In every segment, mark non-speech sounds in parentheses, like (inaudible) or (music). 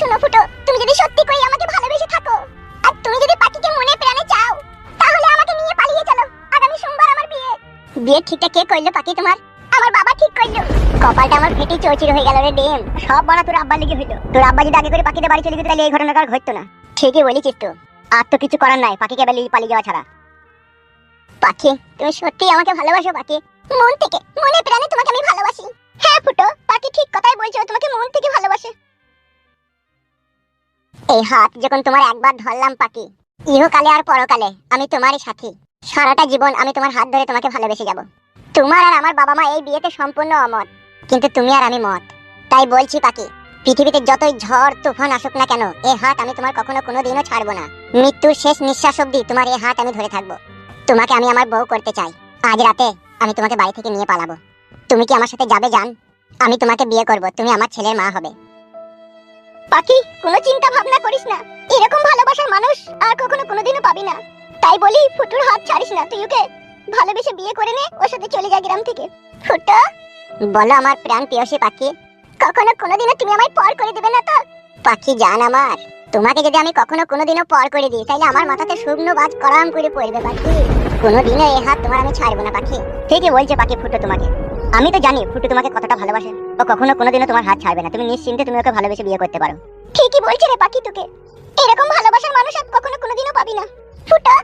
শোনো ফুটো, তুমি যদি সত্যি করে আমাকে ভালোবেসে থাকো, আর তুমি যদি পাখিকে মনে প্রাণে চাও, তাহলে আমাকে নিয়ে পালিয়ে চলো। আগামী সোমবার আমার বিয়ে। বিয়ে ঠিকটা কে করল পাখি তোমার? আমার বাবা ঠিক করল। কপালটা আমার ফেটে চৌচির হয়ে গেল রে ডিম। সব বড় তোর আব্বার লেগে হইল। তোর আব্বা যদি আগে করে পাখিতে বাড়ি চলে যেত, তাহলে এই ঘটনাটা ঘটতো না। ঠিকই বলেছিস তো। আর তো কিছু করার নাই, পাখিকে বেলি পালিয়ে যাওয়া ছাড়া। পাখি, তুমি সত্যি আমাকে ভালোবাসো পাখি? মন থেকে, মনে প্রাণে তোমাকে আমি ভালোবাসি। হ্যাঁ ফুটো, পাখি ঠিক কথাই বলছো, তোমাকে মন থেকে ভালোবাসে। এই হাত যখন তোমার একবার ধরলাম পাখি, ইহকালে আর পরকালে আমি তোমারই সাথী। সারাটা জীবন আমি তোমার হাত ধরে তোমাকে ভালোবেসে যাব। তোমার আর আমার বাবা মা এই বিয়েতে সম্পূর্ণ অমত, কিন্তু তুমি আর আমি মত। তাই বলছি পাখি, পৃথিবীতে যতই ঝড়, তুফান আসুক না কেন এই হাত আমি তোমার কখনো কোনোদিনও ছাড়বো না। মৃত্যুর শেষ নিঃশ্বাস অব্দি তোমার এই হাত আমি ধরে থাকব। তোমাকে আমি আমার বউ করতে চাই। আজ রাতে আমি তোমাকে বাড়ি থেকে নিয়ে পালাবো। তুমি কি আমার সাথে যাবে, জান? আমি তোমাকে বিয়ে করব, তুমি আমার ছেলের মা হবে। পাখি, কোনো চিন্তা ভাবনা করিস না। এরকম ভালোবাসার মানুষ আর কখনো কোনোদিনও পাবি না। তাই বলি, ফুটুর হাত ছাড়িস না তুই ওকে। ভালোবেসে বিয়ে করে নে, ওর সাথে চলে যা গ্রাম থেকে। ফুটো, বলো আমার প্রাণ প্রিয়সী পাখি। কখনো কোনোদিনও তুমি আমায় পর করে দেবে না তো? পাখি জান আমার, তোমাকে যদি আমি কখনো কোনোদিনও পর করে দিই তাহলে আমার মাথাতে শুকনো বাজ করাম করে পড়বে পাখি। কোনোদিনও এই হাত তোমার আমি ছাড়বো না পাখি। ঠিকই বলছে পাখি ফুটো তোমাকে। আমি তো জানি ফুটু তোমাকে কতটা ভালোবাসে। ও কখনো কোনোদিনও তোমার হাত ছাড়বে না। তুমি নিশ্চিন্তে তুমি ওকে ভালোবেসে বিয়ে করতে পারো। ঠিকই বলছে রে পাখি তোকে। এরকম ভালোবাসার মানুষ আর কখনো কোনোদিনও পাবি না। ফুটো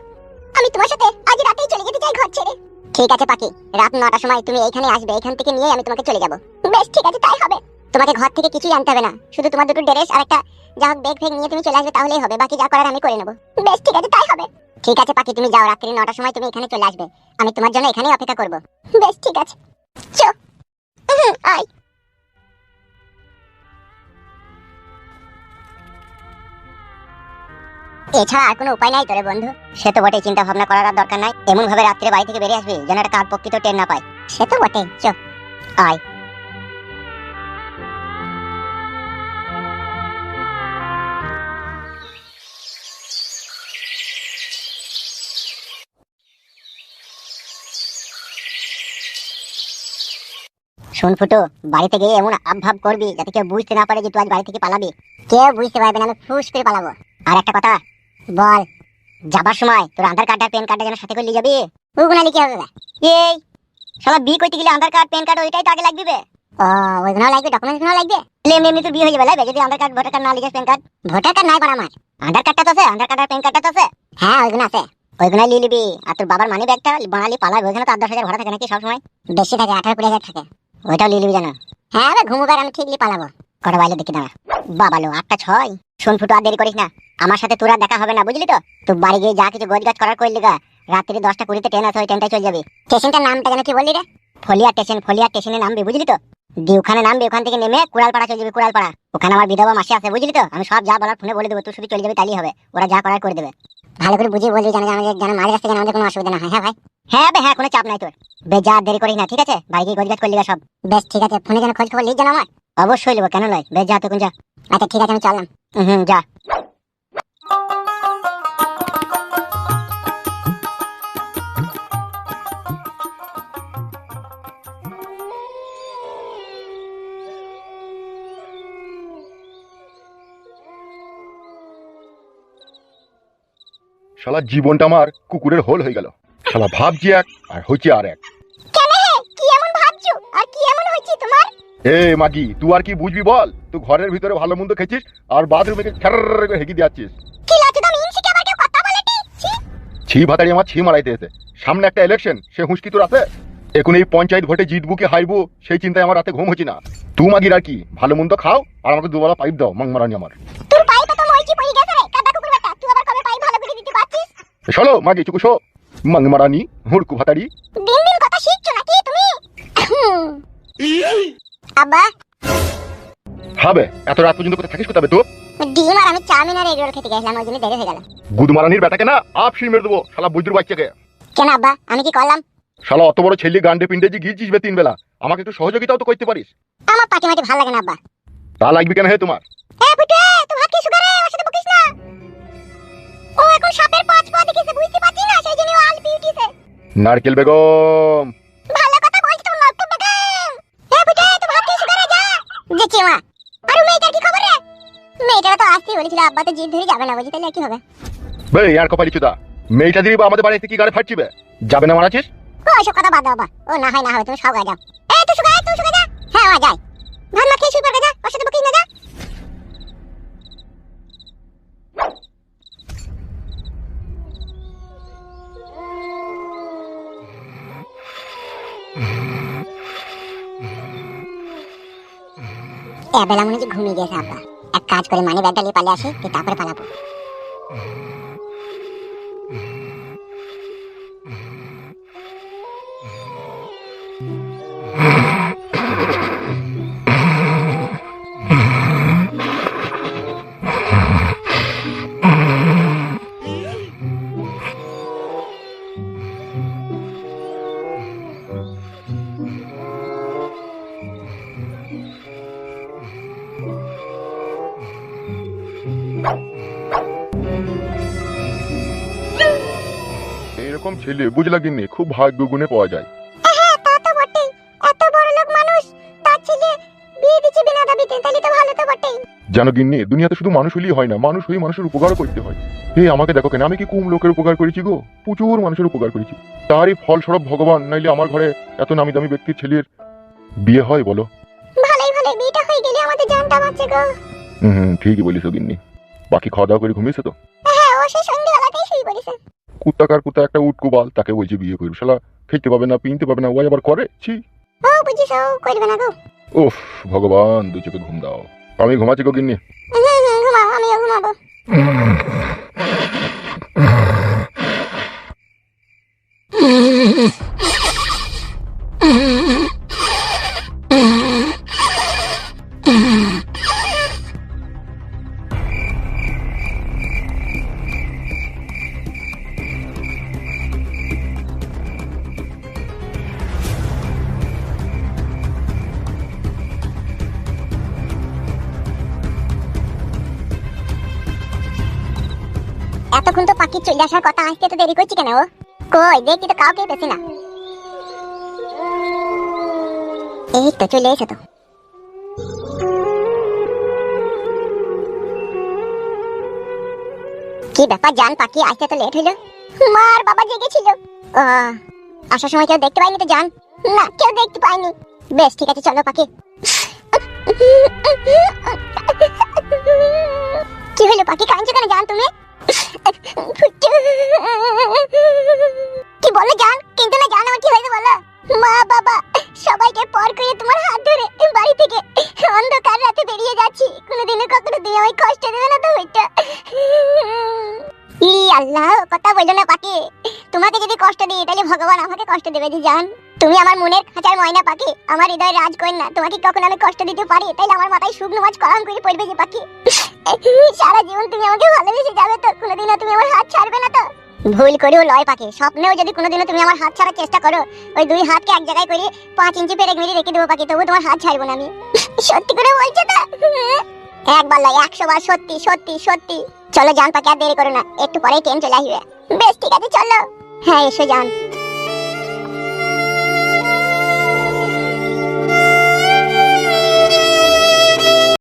আমি তোমার সাথে আজ রাতেই চলে যেতে চাই ঘর ছেড়ে। ঠিক আছে পাখি রাত নটার সময় তুমি এইখানে আসবে। এখান থেকে নিয়ে আমি তোমাকে চলে যাব। বেশ ঠিক আছে তাই হবে। তোমাকে ঘর থেকে কিছুই আনতে হবে না। শুধু তোমার দুটো ড্রেস আর একটা যা হোক ব্যাগ ফেগ নিয়ে তুমি চলে আসবে তাহলেই হবে। বাকি যা করার আমি করে নেব। বেশ ঠিক আছে তাই হবে। ঠিক আছে পাখি তুমি যাও। রাত্রি নটার সময় তুমি এখানে চলে আসবে। আমি তোমার জন্য এখানেই অপেক্ষা করব। বেশ ঠিক আছে। আয় এছাড়া আর কোনো উপায় নাই তোরে, বন্ধু। সে তো বটে চিন্তা ভাবনা করার দরকার নাই। এমন ভাবে রাত্রে বাড়ি থেকে বেরিয়ে আসবি, যেন একটা কার প্রকৃত টের না পায়। সে তো বটে চো। আয়। শোন ফুটো বাড়িতে গিয়ে এমন আবভাব করবি যাতে কেউ বুঝতে না পারে যে তুই আজ বাড়ি থেকে পালাবি। কেউ বুঝতে পারবে না আমি ফুস করে পালাবো। আর একটা কথা বল যাবার সময় তোর আধার কার্ড আর প্যান কার্ডটা যেন সাথে করে নিয়ে যাবি? ওগুলো কি হবে? এই শালা বিয়ে করতে গেলে আধার কার্ড প্যান কার্ড ওইটাই তো আগে লাগবে। ও ওইগুলো লাগবে ডকুমেন্টসগুলো লাগবে? এমনি এমনি তো বিয়ে হয়ে যাবে লাগবে যদি আধার কার্ড ভোটার কার্ড না লিখে প্যান কার্ড ভোটার কার্ড নাই আমার। আধার কার্ডটা তো আছে আধার কার্ড আর প্যান কার্ডটা তো আছে। হ্যাঁ ওইগুলো আছে। ওইগুলো নিয়ে নিবি আর তোর বাবার মানি ব্যাগটা বানালি পালাবি ওইখানে তো আট দশ হাজার ভাড়া থাকে নাকি সবসময়? বেশি থাকে আঠারো কুড়ি হাজার থাকে। ওইটাও নিয়ে নিবি জানো? হ্যাঁ রে ঘুমুবার আমি ঠিকই পালাবো। কটা বাইলে দেখি দাঁড়া। বাবালো আটটা ছয়। শোন ফুটো আর দেরি করিস না। আমার সাথে তোরা দেখা হবে না বুঝলি তো? তুই বাড়ি গিয়ে যা কিছু গোজগাছ করার করলি গা। রাত্রি দশটা কুড়িতে ট্রেন আছে ওই ট্রেনটাই চলে যাবি। স্টেশনটার নামটা যেন কি বললি রে? ফলিয়া স্টেশন ফলিয়া স্টেশনে নামবি বুঝলি তো? দি ওখানে নামবি ওখান থেকে নেমে কুড়ালপাড়া চলে যাবি কুড়ালপাড়া। ওখানে আমার বিধবা মাসি আছে বুঝলি তো? আমি সব যা বলার ফোনে বলে দেবো তুই শুধু চলে যাবি তাই হবে। ওরা যা করার করে দেবে। ভালো করে বুঝিয়ে বলবি যেন আমাদের যেন মাঝে রাস্তায় যেন আমাদের কোনো অসুবিধা না হয়। হ্যাঁ ভাই? হ্যাঁ বে হ্যাঁ কোনো চাপ নাই তোর। বে, যা দেরি করিস না, ঠিক আছে? বাড়ি গিয়ে গোজগাজ করলি সব। বেশ, ঠিক আছে। ফোনে যেন খোঁজ খবর লিখ যেন আমার অবশ্যই নেব কেন নয় বে, যা তুই যা। আচ্ছা ঠিক আছে, আমি চললাম। হুম, যা। শালা জীবনটা আমার কুকুরের হোল হয়ে গেল। শালা ভাবছি এক আর হচ্ছে আর এক। কেন হে? কি এমন ভাবছ? আর কি এমন হয়েছে তোমার? এ মাগি তুই আর কি বুঝবি বল? তুই ঘরের ভিতরে ভালো মন্দ খেছিস আর বাথরুমে খের করে হেঁকে দিয়াচ্ছিস ছি। ভাতাড়ি আমার ছি মারাইতে এসে। সামনে একটা ইলেকশন সে হুঁশকি তোর আছে? এখন এই পঞ্চায়েত ভোটে জিতবো কি হারবো সেই চিন্তায় আমার রাতে ঘুম হচ্ছে না। তুই মাগির আর কি ভালো মন্দ খাও আর আমাকে দুবেলা পাইপ দাও মাং মারানি আমার তোর পাইপে তো মইচি পড়ে গেছে রে কাটা কুকুর বেটা তুই আবার কবে পাইপ ভালো করে দিতে চলো মাগি চুকু শো। মাং মারানি হুড়কু ভাতাড়ি দিন দিন কথা শিখছো নাকি তুমি? আব্বা। হবে এত রাত পর্যন্ত কোথায় থাকিস কোথাবে তো ডিম আর আমি চাউমিন আর এগরোল খেতে গেছিলাম ওই জন্য দেরি হয়ে গেল। গুদ মারানির বেটাকে না আপ শির মেরে দেবো শালা বুঝদুর বাচ্চাকে। কেন আব্বা আমি কি করলাম? শালা অত বড় ছেলে গান্ডে পিন্ডে যে গিয়েছিস বে তিন বেলা আমাকে একটু সহযোগিতাও তো করতে পারিস। আমার পাটি মাটি ভালো লাগে না আব্বা। তা লাগবে কেন হে তোমার? এ ফুটে ভাত কি সুগার ও এখন সাপের পাঁচ পা দেখেছে বুঝতে পারছি না সেই জন্য ও আল বিউটিছে নারকেল বেগম! ভালো কথা বলছি তোমার নষ্ট বেগম! এ ফুটে তুই ভাত কি সুগার রে যা দেখছি মা আর মেয়েটার কি খবর রে? মেয়েটারা তো আসতেই বলেছিল আব্বা তো জিদ ধরে যাবে না বুঝি তাহলে কি হবে? বে আর কপালি চুদা মেয়েটা দিদি বা আমাদের বাড়িতে কি গাড়ি ফাটছিবে যাবে না মারাছিস ও ওসব কথা বাদ দাও বাবা ও না হয় না হবে তুমি সব গায়ে যাও। এই তুই সুগা তুই সুগা যা। হ্যাঁ ওয়া যাই। এবেলা মনে হচ্ছে ঘুমিয়ে গেছে আব্বা এক কাজ করে মানে ব্যাগটা নিয়ে পালিয়ে আসি তারপরে পালাবো। এরকম ছেলে বুঝলা গিন্নি খুব ভাগ্য গুণে পাওয়া যায়। হ্যাঁ তা তো বটেই। এত বড় লোক মানুষ তার ছেলে বিয়ে দিচ্ছে বিনা দাবিতে তাহলে তো ভালো তো বটেই। জানো গিন্নি দুনিয়াতে শুধু মানুষ হলেই হয় না মানুষ হয়ে মানুষের উপকারও করতে হয়। এই আমাকে দেখো কেন আমি কি কম লোকের উপকার করেছি গো? প্রচুর মানুষের উপকার করেছি। তারই ফলস্বরূপ ভগবান নাইলে আমার ঘরে এত নামি দামি ব্যক্তির ছেলের বিয়ে হয় বলো। ভালোই ভালোই বিয়েটা হয়ে গেলে আমাদের জানটা বাঁচে গো। হুম ঠিকই বলিস গিন্নি। বাকি খাওয়া দাওয়া করে ঘুমিয়েছে তো? হ্যাঁ ও সেই সন্ধ্যেবেলাতেই শুয়ে পড়েছে। কুত্তাকার কুত্তা একটা উটকুবাল তাকে বলছে বিয়ে করবে। শালা খেতে পাবে না পিনতে পাবে না ওই আবার করে? ছি। ও বুঝি সব করবে না গো। উফ ভগবান দুই চোখে ঘুম দাও। আমি ঘুমাচ্ছি গো গিন্নি। হুম হুম ঘুমাও আমিও ঘুমাবো। (laughs) এতক্ষণ তো পাখি চলে আসার কথা আসতে তো দেরি করছি কেন ও? কই, দেখি তো কাউকে পেছি না। এই তো চলে এসে তো। কি ব্যাপার জান, পাখি আসতে তো লেট হইল মার বাবা জেগেছিল। আসার সময় কেউ দেখতে পাইনি তো জান? না, কেউ দেখতে পাইনি। বেশ, ঠিক আছে, চলো পাখি। কি হলো, পাখি কাঁদছো কেন জান তুমি। কি বলে জান? কিন্তু না জান, আমার হয়েছে বলো? মা, বাবা, সবাইকে পর করে তোমার হাত ধরে বাড়ি থেকে অন্ধকার রাতে বেরিয়ে যাচ্ছি। কোনোদিনও কখনো দিয়ে আমায় কষ্ট দেবে না তো ওইটা ই আল্লাহ, কথা বলল না পাখি। তোমাকে যদি কষ্ট দিই, তাহলে ভগবান আমাকে কষ্ট দেবে যে জান। তুমি আমার মনের খাঁচার ময়না পাখি, আমার হৃদয় রাজ কন্যা তোমাকে কখনো আমি কষ্ট দিতে পারি? তাইলে আমার মাথায় শুকনো মাছ কলম করে পড়বে যে পাখি। সারা জীবন তুমি আমাকে ভালোবেসে যাবে তো? কোনোদিনও তুমি আমার হাত ছাড়বে না তো? ভুল করেও পাখি, স্বপ্নেও যদি কোনোদিনও তুমি আমার হাত ছাড়ার চেষ্টা করো, ওই দুই হাতকে এক জায়গায় করে পাঁচ ইঞ্চি রেখে দেবো পাখি, তবু তোমার হাত ছাড়বো না আমি। সত্যি করে বলছো তো? একবার একশো বার সত্যি সত্যি সত্যি। চলো জান পাখি, আর দেরি করো না, একটু পরেই ট্রেন চলে আসবে। বেশ, ঠিক আছে, চলো। হ্যাঁ এসো যান।